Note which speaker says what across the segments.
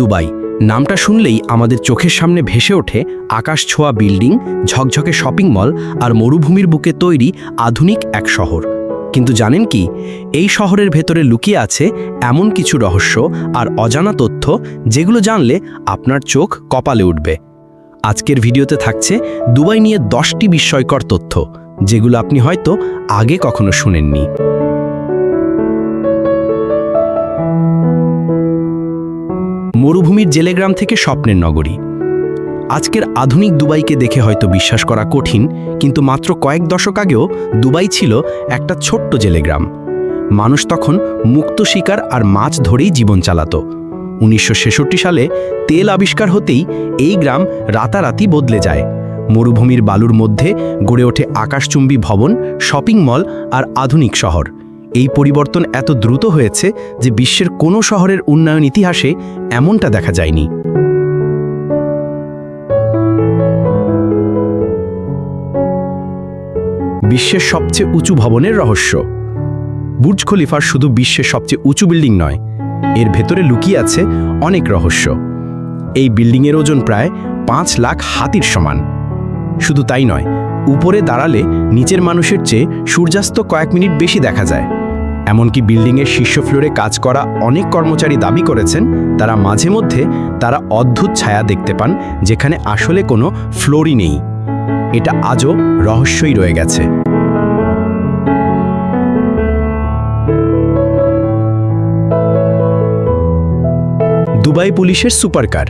Speaker 1: Dubai. নামটা শুনলেই আমাদের চোখের সামনে ভেসে ওঠে আকাশ ছোঁয়া বিল্ডিং, ঝকঝকে শপিং মল আর মরুভূমির বুকে তৈরি আধুনিক এক শহর। কিন্তু জানেন কি? এই শহরের ভেতরে লুকিয়ে আছে এমন কিছু রহস্য আর অজানা তথ্য যেগুলো জানলে আপনার চোখ কপালে উঠবে। আজকের ভিডিওতে থাকছে দুবাই নিয়ে দশটি বিস্ময়কর তথ্য, যেগুলো আপনি হয়তো আগে কখনো শুনেননি। মরুভূমির জেলেগ্রাম থেকে স্বপ্নের নগরী। আজকের আধুনিক দুবাইকে দেখে হয়তো বিশ্বাস করা কঠিন, কিন্তু মাত্র কয়েক দশক আগেও দুবাই ছিল একটা ছোট্ট জেলেগ্রাম। মানুষ তখন মুক্ত শিকার আর মাছ ধরেই জীবন চালাত। উনিশশো ছেষট্টি সালে তেল আবিষ্কার হতেই এই গ্রাম রাতারাতি বদলে যায়। মরুভূমির বালুর মধ্যে গড়ে ওঠে আকাশচুম্বী ভবন, শপিং মল আর আধুনিক শহর। এই পরিবর্তন এত দ্রুত হয়েছে যে বিশ্বের কোনো শহরের উন্নয়ন ইতিহাসে এমনটা দেখা যায়নি। বিশ্বের সবচেয়ে উঁচু ভবনের রহস্য। বুর্জ খলিফার শুধু বিশ্বের সবচেয়ে উঁচু বিল্ডিং নয়, এর ভেতরে লুকিয়ে আছে অনেক রহস্য। এই বিল্ডিংয়ের ওজন প্রায় পাঁচ লাখ হাতির সমান। শুধু তাই নয়, উপরে দাঁড়ালে নিচের মানুষের চেয়ে সূর্যাস্ত কয়েক মিনিট বেশি দেখা যায়। এমনকি বিল্ডিংয়ের শীর্ষ ফ্লোরে কাজ করা অনেক কর্মচারী দাবি করেছেন, তারা মাঝে মধ্যে তারা অদ্ভুত ছায়া দেখতে পান, যেখানে আসলে কোনো ফ্লোরই নেই। এটা আজও রহস্যই রয়ে গেছে। দুবাই পুলিশের সুপারকার।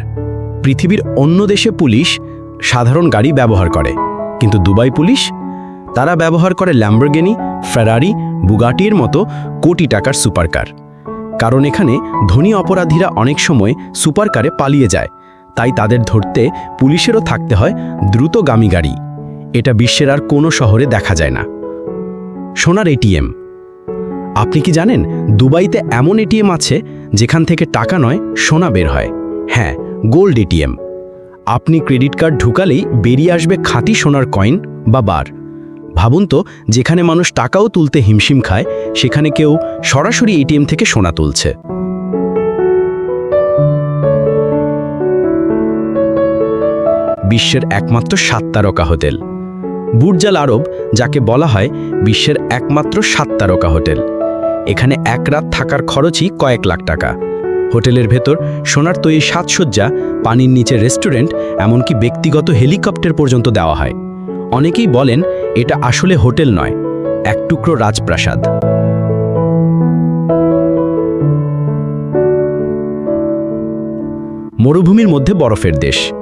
Speaker 1: পৃথিবীর অন্য দেশে পুলিশ সাধারণ গাড়ি ব্যবহার করে। কিন্তু দুবাই পুলিশ? তারা ব্যবহার করে ল্যাম্বরগেনি, ফেরারি বুগাটির মতো কোটি টাকার সুপারকার। কারণ এখানে ধনী অপরাধীরা অনেক সময় সুপারকারে পালিয়ে যায়। তাই তাদের ধরতে পুলিশেরও থাকতে হয় দ্রুতগামী গাড়ি। এটা বিশ্বের আর কোনো শহরে দেখা যায় না। সোনার এটিএম আপনি কি জানেন, দুবাইতে এমন এটিএম আছে যেখান থেকে টাকা নয়, সোনা বের হয়? হ্যাঁ গোল্ড এটিএম আপনি ক্রেডিট কার্ড ঢুকালেই বেরিয়ে আসবে খাঁটি সোনার কয়েন বা বার। ভাবুন তো, যেখানে মানুষ টাকাও তুলতে হিমশিম খায়, সেখানে কেউ সরাসরি এটিএম থেকে সোনা তুলছে। বিশ্বের একমাত্র সাত তারকা হোটেল। বুর্জাল আরব, যাকে বলা হয় বিশ্বের একমাত্র সাত তারকা হোটেল। এখানে এক রাত থাকার খরচই কয়েক লাখ টাকা। হোটেলের ভেতর সোনার তৈরি সাজসজ্জা, পানির নিচে রেস্টুরেন্ট, এমনকি ব্যক্তিগত হেলিকপ্টার পর্যন্ত দেওয়া হয়। অনেকেই বলেন এটা আসলে হোটেল নয়, এক টুকরো রাজপ্রাসাদ। মরুভূমির মধ্যে বরফের দেশ।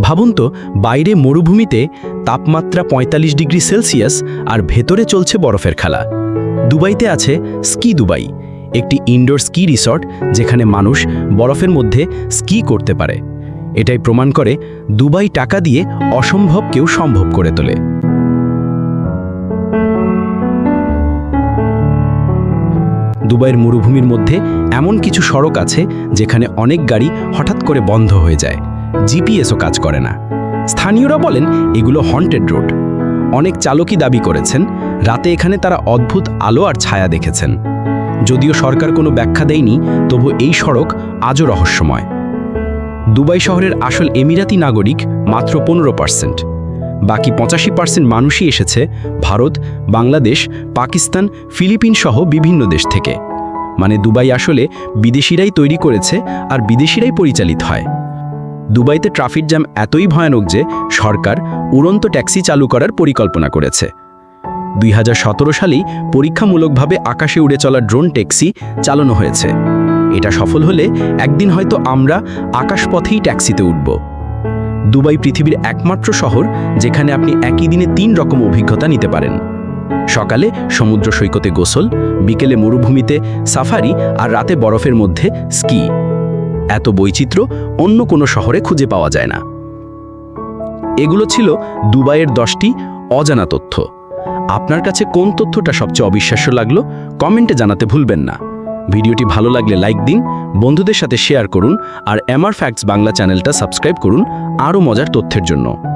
Speaker 1: ভাবুন তো, বাইরে মরুভূমিতে তাপমাত্রা ৪৫ ডিগ্রি সেলসিয়াস আর ভেতরে চলছে বরফের খেলা। দুবাইতে আছে স্কি দুবাই, একটি ইনডোর স্কি রিসর্ট যেখানে মানুষ বরফের মধ্যে স্কি করতে পারে। এটাই প্রমাণ করে দুবাই টাকা দিয়ে অসম্ভব কেউ সম্ভব করে তোলে। দুবাইয়ের মরুভূমির মধ্যে এমন কিছু সড়ক আছে যেখানে অনেক গাড়ি হঠাৎ করে বন্ধ হয়ে যায়। জিপিএসও কাজ করে না। স্থানীয়রা বলেন এগুলো হন্টেড রোড অনেক চালকই দাবি করেছেন, রাতে এখানে তারা অদ্ভুত আলো আর ছায়া দেখেছেন। যদিও সরকার কোনো ব্যাখ্যা দেয়নি, তবু এই সড়ক আজও রহস্যময়। দুবাই শহরের আসল এমিরাতি নাগরিক মাত্র পনেরো পার্সেন্ট বাকি পঁচাশি পার্সেন্ট মানুষই এসেছে ভারত, বাংলাদেশ, পাকিস্তান, ফিলিপিন সহ বিভিন্ন দেশ থেকে। মানে দুবাই আসলে বিদেশিরাই তৈরি করেছে আর বিদেশিরাই পরিচালিত হয়। দুবাইতে ট্রাফিক জ্যাম এতই ভয়ানক যে সরকার উড়ন্ত ট্যাক্সি চালু করার পরিকল্পনা করেছে। দুই হাজার সতেরো সালেই পরীক্ষামূলকভাবে আকাশে উড়ে চলা ড্রোন ট্যাক্সি চালানো হয়েছে। এটা সফল হলে একদিন হয়তো আমরা আকাশপথেই ট্যাক্সিতে উঠব। দুবাই পৃথিবীর একমাত্র শহর যেখানে আপনি একই দিনে তিন রকম অভিজ্ঞতা নিতে পারেন। সকালে সমুদ্র সৈকতে গোসল, বিকেলে মরুভূমিতে সাফারি আর রাতে বরফের মধ্যে স্কি। এত বৈচিত্র্য অন্য কোনো শহরে খুঁজে পাওয়া যায় না। এগুলো ছিল দুবাইয়ের দশটি অজানা তথ্য। আপনার কাছে কোন তথ্যটা সবচেয়ে অবিশ্বাস্য লাগল, কমেন্টে জানাতে ভুলবেন না। ভিডিওটি ভালো লাগলে লাইক দিন বন্ধুদের সাথে শেয়ার করুন আর এমআর ফ্যাক্টস বাংলা চ্যানেলটা সাবস্ক্রাইব করুন আরও মজার তথ্যের জন্য।